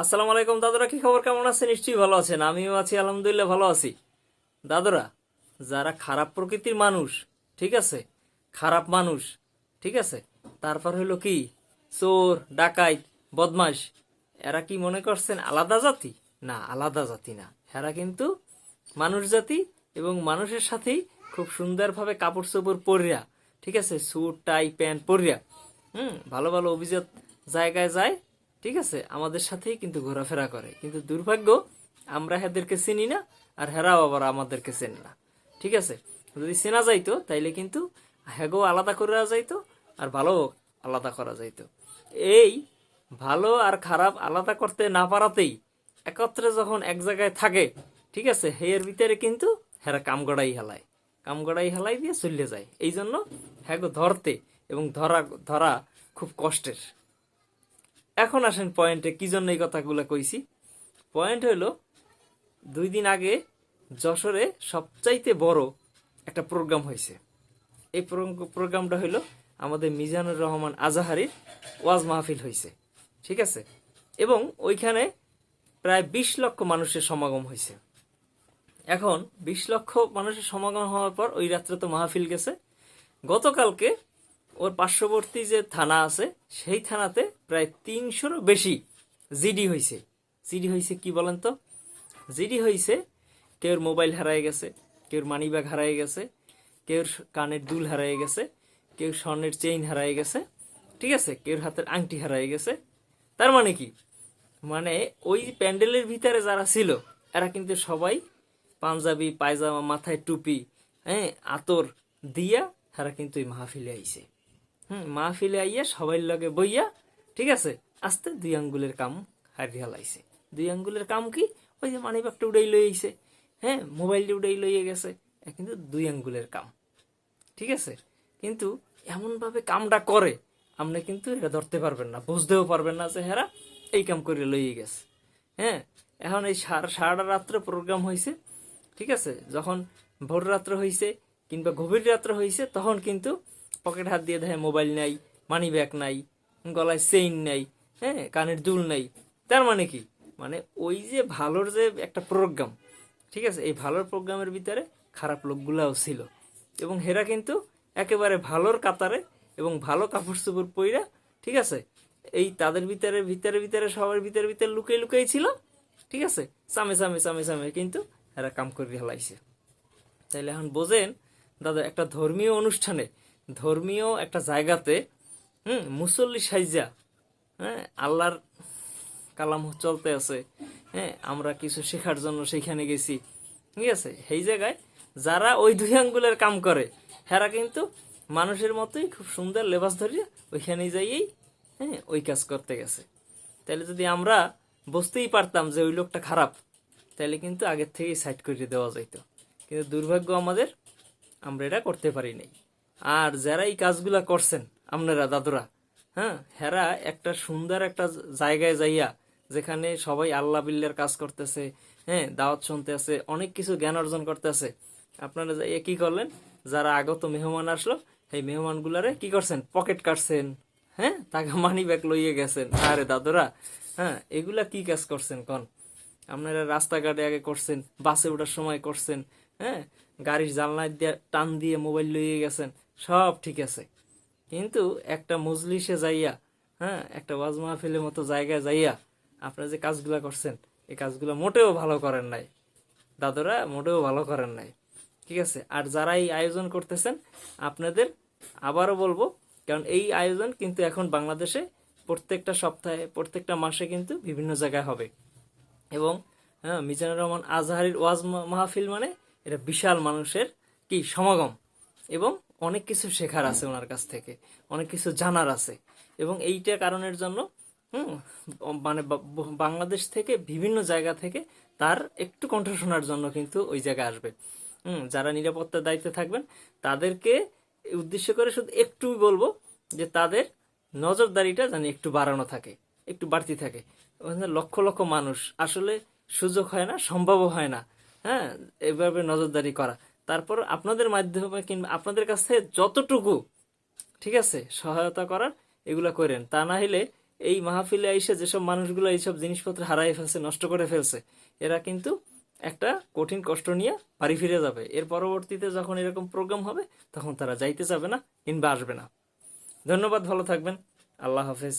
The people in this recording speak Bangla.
আসসালামু আলাইকুম, দাদুরা, কি খবর? কেমন আছে নিশ্চয়ই ভালো আছেন। আমিও আছি, আলহামদুলিল্লাহ, ভালো আছি। দাদুরা, যারা খারাপ প্রকৃতির মানুষ, ঠিক আছে? খারাপ মানুষ, ঠিক আছে? তারপর হলো কি? চোর ডাকাইত বদমাস এরা কি মনে করছেন আলাদা জাতি? না, আলাদা জাতি না। এরা কিন্তু মানুষ জাতি এবং মানুষের সাথেই খুব সুন্দরভাবে কাপড় চোপড় পরিয়া, ঠিক আছে? স্যুট টাই, প্যান্ট পরিয়া, হুম? ভালো ভালো অভিজাত জায়গায় যায় ঠিক আছে? আমাদের সাথেই কিন্তু ঘোরাফেরা করে। কিন্তু দুর্ভাগ্য, আমরা হেদেরকে চিনি না, আর হেরাও আবার আমাদেরকে চেনে না। ঠিক আছে? যদি চেনা যাইতো, তাইলে কিন্তু হ্যাগো আলাদা করা যাইতো, আর ভালো আলাদা করা যাইতো। এই ভালো আর খারাপ আলাদা করতে না পারাতেই একত্রে যখন এক জায়গায় থাকে, ঠিক আছে? হেয়ের ভিতরে কিন্তু হেরা কাম গড়াই হেলায়। কাম গড়াই হেলাই দিয়ে চলে যায়। এই জন্য হ্যাগো ধরতে এবং ধরা ধরা খুব কষ্টের। এখন আসেন পয়েন্টে কি জন্য এই কথাগুলো কইছি? পয়েন্ট হলো দুই দিন আগে যশোরে সবচাইতে বড় একটা প্রোগ্রাম হয়েছে এই প্রোগ্রাম- প্রোগ্রামটা হলো আমাদের মিজানুর রহমান আজাহারির ওয়াজ মাহফিল হয়েছে ঠিক আছে? এবং ওইখানে প্রায় বিশ লক্ষ মানুষের সমাগম হয়েছে এখন বিশ লক্ষ মানুষের সমাগম হওয়ার পর ওই রাত্রে তো মাহফিল গেছে। গতকালকে ওর পার্শ্ববর্তী যে থানা আছে, সেই থানাতে প্রায় তিনশোরও বেশি জিডি হয়েছে জিডি হয়েছে কি বলেন তো? জিডি হয়েছে কেউর মোবাইল হারায় গেছে, কেউর মানি ব্যাগ গেছে, কেউর কানের দুল হারায় গেছে কেউ স্বর্ণের চেইন হারায় গেছে, ঠিক আছে? কেউর হাতের আংটি হারায় গেছে। তার মানে কি? মানে ওই প্যান্ডেলের ভিতরে যারা ছিল, এরা কিন্তু সবাই পাঞ্জাবি, পায়জামা, মাথায় টুপি হ্যাঁ আতর দিয়া এরা কিন্তু এই মাহফিলে আইছে। হুম, মাহফিলে আইয়া সবাই লগে বইয়া, ঠিক আছে? আস্তে দুই আঙ্গুলের কাম হারিয়ে হালাইছে দুই আঙ্গুলের কাম কি? ওই যে মানি ব্যাগটা উড়াই লই আইছে। হ্যাঁ মোবাইলটা উড়াই লইয়ে গেছে। কিন্তু দুই আঙ্গুলের কাম। ঠিক আছে? কিন্তু এমনভাবে কামটা করে, আপনি কিন্তু এটা ধরতে পারবেন না, বুঝতেও পারবেন না যে হেরা এই কাম করে লইয়ে গেছে। হ্যাঁ এখন এই সারা সারাটা রাত্রে প্রোগ্রাম হয়েছে ঠিক আছে? যখন ভোর রাত্র হয়েছে কিংবা গভীর রাত্র হয়েছে তখন কিন্তু পকেট হাত দিয়ে দেখে মোবাইল নাই মানি ব্যাগ নাই, গলায় চেইন নাই হ্যাঁ কানের দুল নাই। তার মানে কি? মানে ওই যে ভালোর যে একটা প্রোগ্রাম ঠিক আছে? এই ভালোর প্রোগ্রামের ভিতরে খারাপ লোকগুলাও ছিল। এবং হেরা কিন্তু একেবারে ভালোর কাতারে এবং ভালো কাপড় চোপড় পইরা, ঠিক আছে? এই তাদের ভিতরে ভিতরে ভিতরে, সবার ভিতরে ভিতরে লুকিয়ে লুকিয়ে ছিল, ঠিক আছে? সামে সামে সামে সামে কিন্তু এরা কাম করে হেলাইছে তাইলে এখন বোঝেন, দাদা, একটা ধর্মীয় অনুষ্ঠানে ধর্মীয় একটা জায়গাতে, হুম, মুসল্লি সাইজা হ্যাঁ আল্লাহর কালাম চলতে আছে হ্যাঁ আমরা কিছু শেখার জন্য সেখানে গেছি, ঠিক আছে? সেই জায়গায় যারা ওই দুই আঙ্গুলের কাম করে, হেরা কিন্তু মানুষের মতোই খুব সুন্দর লেবাস ধরিয়ে ওইখানে যাইয়েই হ্যাঁ ওই কাজ করতে গেছে। তাহলে যদি আমরা বুঝতেই পারতাম যে ওই লোকটা খারাপ তাহলে কিন্তু আগের থেকেই সাইড করে দেওয়া যাইতো। কিন্তু দুর্ভাগ্য আমাদের, আমরা এটা করতে পারি নাই। আর যারা এই কাজগুলা করছেন, আপনারা, দাদুরা হ্যাঁ হেরা একটা সুন্দর একটা জায়গায় যাইয়া, যেখানে সবাই আল্লাহ বিল্লার কাজ করতেছে হ্যাঁ দাওয়াত শুনতে আছে অনেক কিছু জ্ঞান অর্জন করতেছে। আপনারা যাইয়া কি করলেন? যারা আগত মেহমান আসলো সেই মেহমানগুলারে কি করছেন? পকেট কাটছেন হ্যাঁ তাকে মানি ব্যাগ লইয়ে গেছেন। আরে দাদুরা হ্যাঁ এগুলা কি কাজ করছেন কন? আপনারা রাস্তাঘাটে আগে করছেন, বাসে ওঠার সময় করছেন হ্যাঁ গাড়ির জানলা দিয়ে টান দিয়ে মোবাইল লইয়ে গেছেন। সব ঠিক আছে। কিন্তু একটা মজলিসে যাইয়া হ্যাঁ একটা ওয়াজ মাহফিলের মতো জায়গায় যাইয়া আপনারা যে কাজগুলা করছেন, এই কাজগুলো মোটেও ভালো করেন নাই। দাদুরা মোটেও ভালো করেন নাই। ঠিক আছে? আর যারা এই আয়োজন করতেছেন, আপনাদের আবারও বলব, কারণ এই আয়োজন কিন্তু এখন বাংলাদেশে প্রত্যেকটা সপ্তাহে, প্রত্যেকটা মাসে কিন্তু বিভিন্ন জায়গায় হবে। এবং হ্যাঁ মিজানুর রহমান আজহারির ওয়াজ মাহফিল মানে এটা বিশাল মানুষের কি সমাগম। এবং অনেক কিছু শেখার আছে ওনার কাছ থেকে, অনেক কিছু জানার আছে। এবং এইটা কারণের জন্য মানে বাংলাদেশ থেকে বিভিন্ন জায়গা থেকে তার একটু কণ্ঠ শোনার জন্য কিন্তু ওই জায়গায় আসবে। হুম, যারা নিরাপত্তার দায়িত্বে থাকবেন, তাদেরকে উদ্দেশ্য করে শুধু একটু বলব যে তাদের নজরদারিটা জানি একটু বাড়ানো থাকে, একটু বাড়তি থাকে। লক্ষ লক্ষ মানুষ, আসলে সুযোগ হয় না, সম্ভবও হয় না হ্যাঁ এভাবে নজরদারি করা। তারপর আপনাদের মাধ্যমে কিংবা আপনাদের কাছ যতটুকু, ঠিক আছে, সহায়তা করার এগুলা করেন। তা না হলে এই মাহফিলে এসে যেসব মানুষগুলো এইসব জিনিসপত্র হারাই ফেলছে, নষ্ট করে ফেলছে, এরা কিন্তু একটা কঠিন কষ্ট নিয়ে বাড়ি ফিরে যাবে। এর পরবর্তীতে যখন এরকম প্রোগ্রাম হবে, তখন তারা যাইতে যাবে না কিংবা আসবে না। ধন্যবাদ, ভালো থাকবেন। আল্লাহ হাফেজ।